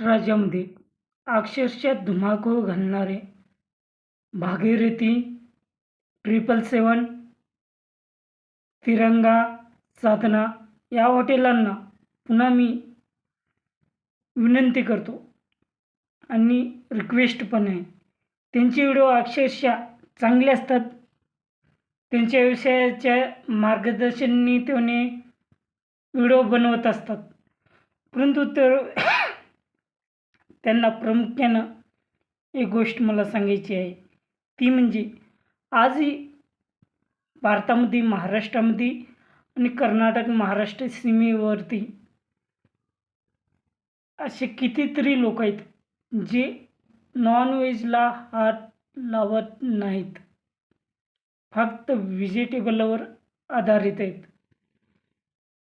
महाराष्ट्र राज्यामध्ये अक्षरशः धुमाकूळ घालणारे भागीरथी ट्रिपल सेवन तिरंगा साधना या हॉटेलांना पुन्हा मी विनंती करतो आणि रिक्वेस्ट पण आहे. त्यांचे व्हिडिओ अक्षरशः चांगले असतात. त्यांच्या विषयाच्या मार्गदर्शनाने त्याने व्हिडिओ बनवत असतात. परंतु तर त्यांना प्रामुख्यानं एक गोष्ट मला सांगायची आहे. ती म्हणजे आजही भारतामध्ये महाराष्ट्रामध्ये आणि कर्नाटक महाराष्ट्र सीमेवरती असे कितीतरी लोक आहेत जे नॉनव्हेजला हात लावत नाहीत. फक्त व्हेजिटेबलवर आधारित आहेत.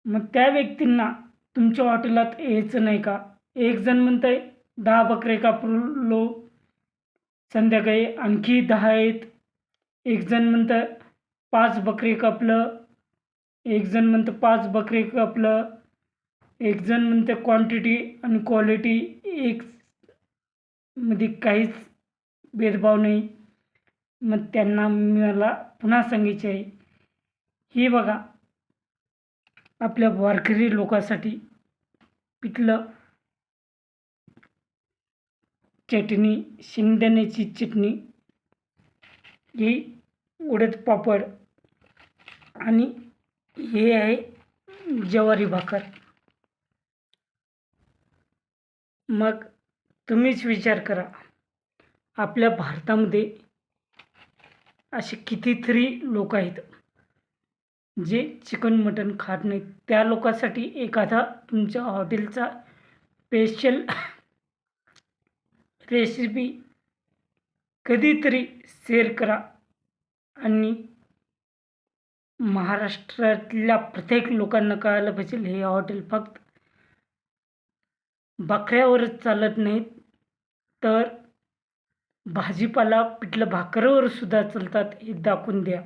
मग त्या व्यक्तींना तुमच्या हॉटेलात यायचं नाही का? एक जण म्हणत आहे दहा बकरे कापलो संध्याकाळी आणखी दहा आहेत. एक जण म्हणतं पाच बकरे कापलं. एक जण म्हणतं पाच बकरे कापलं. एक जण म्हणतं क्वांटिटी आणि क्वालिटी एक मध्ये काहीच भेदभाव नाही. मग त्यांना मला पुन्हा सांगायचे आहे. हे बघा आपल्या वारकरी लोकांसाठी पिठलं चटणी शेंगदाण्याची चटणी ही उडद पापड आणि हे आहे ज्वारी भाकर. मग तुम्हीच विचार करा आपल्या भारतामध्ये असे कितीतरी लोक आहेत जे चिकन मटन खात नाहीत. त्या लोकांसाठी एखादा तुमच्या हॉटेलचा स्पेशल रेसिपी कधीतरी शेअर करा आणि महाराष्ट्रातल्या प्रत्येक लोकांना कळायला पाहिजे हे हॉटेल फक्त बकऱ्यावरच चालत नाहीत. तर भाजीपाला पिठलं भाकरवर सुद्धा चालतात हे दाखवून द्या.